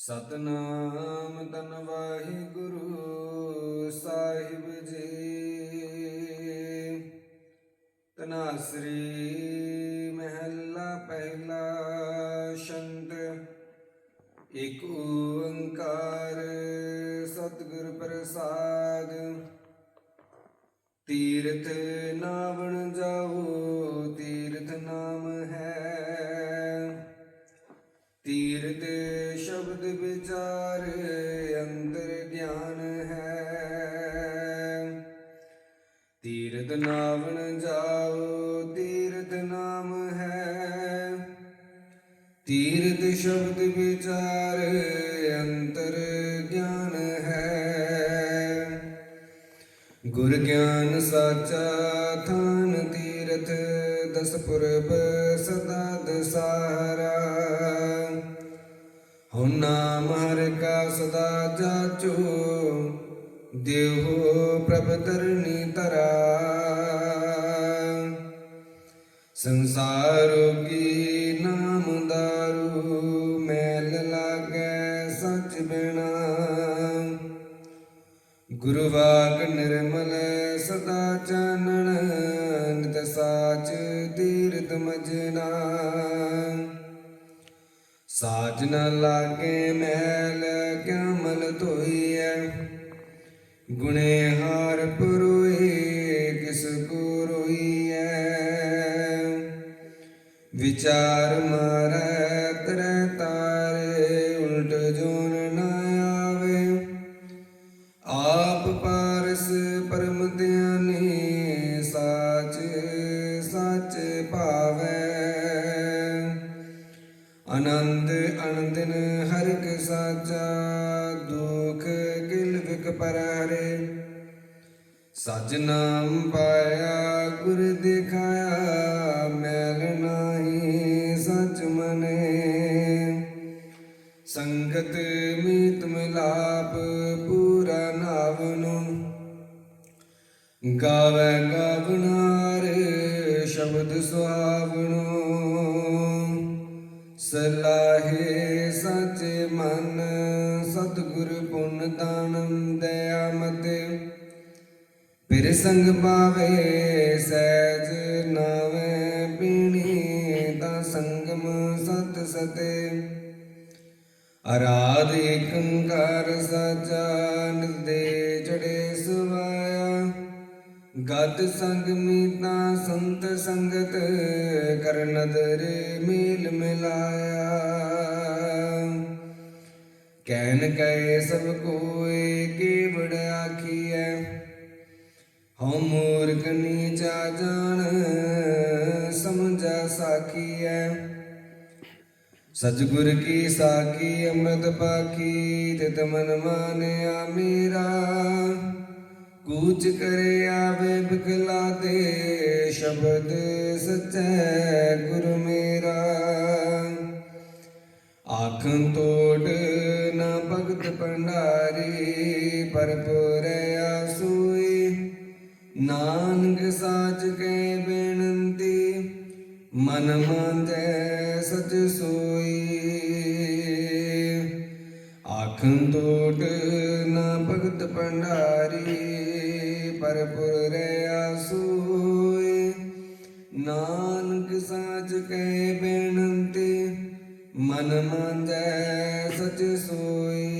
ਸਤਨਾਮ ਤਨ ਵਾਹਿਗੁਰੂ ਸਾਹਿਬ ਜੀ। ਤਨਾਸਰੀ ਮਹਿਲਾ ਪਹਿਲਾ ਸੰਤ, ਇਕ ਓੰਕਾਰ ਸਤਿਗੁਰ ਪ੍ਰਸਾਦ। ਤੀਰਥ ਨਾਵਣ ਜਾਓ, ਤੀਰਥ ਨਾਮ ਹੈ ਵਿਚਾਰ ਅੰਤਰ ਗਿਆਨ ਹੈ। ਤੀਰਥ ਨਾਵਣ ਜਾਓ, ਤੀਰਥ ਨਾਮ ਹੈ। ਤੀਰਥ ਸ਼ਬਦ ਵਿਚਾਰ ਅੰਤਰ ਗਿਆਨ ਹੈ। ਗੁਰ ਗਿਆਨ ਸਾਚਾ, ਥਾਨ ਤੀਰਥ ਦਸ ਪੁਰਬ ਸਦਾ ਦਸਾਰਾ। ਹੋ ਨਾਮ ਹਰ ਕਾ ਸਦਾ ਜਾਚੋ, ਦੇਹੋ ਪ੍ਰਭ ਤਰਨੀ ਤਰਾ ਸੰਸਾਰੋ ਕੀ ਨਾਮ ਦਾਰੂ, ਮੈਲ ਲਾਗੈ ਸਚ ਬਿਨਾ। ਗੁਰੂ ਵਾਕ ਨਿਰਮਲ ਸਦਾ ਚਾਨਣ, ਨਿਤ ਸਾਚ ਤੀਰਤ ਮਜਨਾ। ਸਾਜ ਲਾਗੇ ਮੈਲ ਕਿਆ ਮਲ ਧੋਈਐ। ਗੁਣੇ ਹਾਰ ਪਰੋਏ ਕਿਸ ਕੋ ਰੋਈਐ। ਵਿਚਾਰ ਮਾਰੈ ਤਰੈ ਤਾਰੇ, ਉਲਟ ਜੋਨ ਨ ਆਵੇ। ਆਪ ਪਾਰਸ ਪਰਮ ਧਿਆਨੀ ਆਨੰਦ ਅਨੰਦਨ ਹਰਿ ਸਾਚਾ, ਦੁਖ ਕਿਲ ਵਿਕ ਪਰਹਰੇ। ਸਜ ਨਾਮ ਪਾਇਆ, ਗੁਰ ਦਿਖਾਇਆ, ਮੈਲ ਨਾਹੀ ਸਚ ਮਨੇ। ਸੰਗਤ ਮੀਤ ਮਿਲਾਪ ਪੂਰਾ ਨਾਵਨੁ ਗਾਵੇ ਗਾਵਨਾਰ ਸ਼ਬਦ ਸੁਹਾਵਣੋ। ਸਲਾਹੇ ਸਚ ਮਨ, ਸਤਿਗੁਰ ਪੁੰਨ ਦਾਨੰ ਦਇਆ ਮਤੇ ਫਿਰ ਸੰਗ ਪਾਵੇ ਸਹਿਜ ਨਾਵੇਂ, ਪੀਣੀ ਦਾ ਸੰਗਮ ਸਤ ਸਤੇ। ਅਰਾਧ ਏਕੰਕਾਰ ਸਾਚਾ ਨਿਰਦੇ ਚੜੇ ਸੁਵਾਇਆ। ਗਤ ਸੰਗ ਮੀਤਾ ਸੰਤ ਸੰਗਤ ਕਰ ਨਦਰ ਮੇਲ ਮਿਲਾਇਆ। ਕਹਿਨ ਕਹੇ ਸਭ ਕੋਏ ਕੇਵੜ ਆਖੀਐ, ਹਉ ਮੂਰਖ ਨੀਚਾ ਜਾਣ, ਸਮਝਾ ਸਾਖੀਐ। ਸਤਿਗੁਰ ਕੀ ਸਾਖੀ ਅੰਮ੍ਰਿਤ ਪਾਖੀ, ਤਿਤ ਮਨ ਮਾਨਿਆ ਮੇਰਾ। ਕੂਚ ਕਰੇ ਆਵੇ ਦੇ, ਸ਼ਬਦ ਸਚੈ ਭੰਡਾਰੀ ਪਰਪੁਰੈ ਆਸੂਈ ਨਾਨਕ ਸਾਚ ਕੇ ਬੇਨੰਤੀ, ਮਨ ਮੰਜੈ ਸਚ ਸੋਈ। ਆਖੰ ਤੋਟ ਨਾ ਭਗਤ ਭੰਡਾਰੀ ਪਰਪੁਰ ਰਿਆ ਨਾਨਕ ਸਾਚ ਕੇ ਬੇਨੰਤੀ, ਮਨ ਮੰਜੈ ਸਚ ਸੋਈ।